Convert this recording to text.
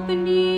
আপনি